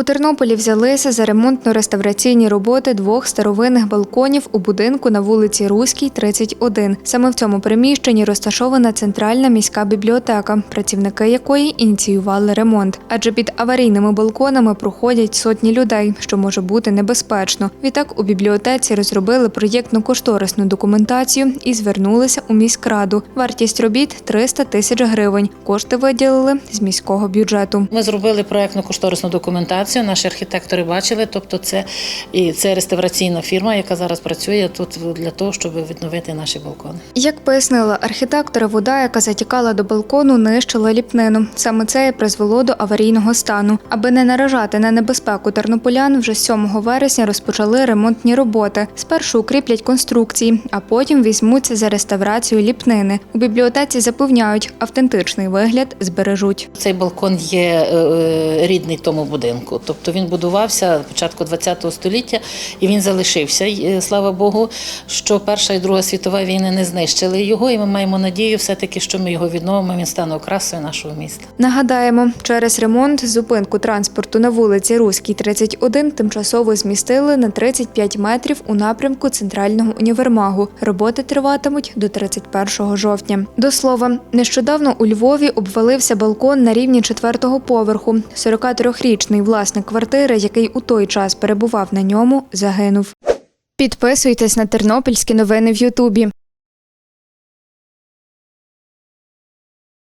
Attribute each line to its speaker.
Speaker 1: У Тернополі взялися за ремонтно-реставраційні роботи двох старовинних балконів у будинку на вулиці Руській, 31. Саме в цьому приміщенні розташована центральна міська бібліотека, працівники якої ініціювали ремонт. Адже під аварійними балконами проходять сотні людей, що може бути небезпечно. Відтак у бібліотеці розробили проєктно-кошторисну документацію і звернулися у міськраду. Вартість робіт 300 тисяч гривень. Кошти виділили з міського бюджету.
Speaker 2: Ми зробили проектну кошторисну документацію. Наші архітектори бачили. Тобто, це і це реставраційна фірма, яка зараз працює тут для того, щоб відновити наші балкони.
Speaker 1: Як пояснила архітектора, вода, яка затікала до балкону, нищила ліпнину. Саме це і призвело до аварійного стану. Аби не наражати на небезпеку тернополян, вже 7 вересня розпочали ремонтні роботи. Спершу укріплять конструкції, а потім візьмуться за реставрацію ліпнини. У бібліотеці запевняють, автентичний вигляд збережуть.
Speaker 2: Цей балкон є е, е, рідний тому будинку. Тобто він будувався початку ХХ століття і він залишився. Е, Слава Богу, що Перша і Друга світова війни не знищили його, і ми маємо надію, все-таки, що ми його відновимо. Він стане окрасою нашого міста.
Speaker 1: Нагадаємо, через ремонт зупинку транспорту на вулиці Руській, 31 тимчасово змістили на 35 метрів у напрямку центрального універмагу. Роботи триватимуть до 31 жовтня. До слова, нещодавно у Львові обвалився балкон на рівні четвертого поверху. 43-річний власник квартири, який у той час перебував на ньому, загинув. Підписуйтесь на тернопільські новини в Ютубі.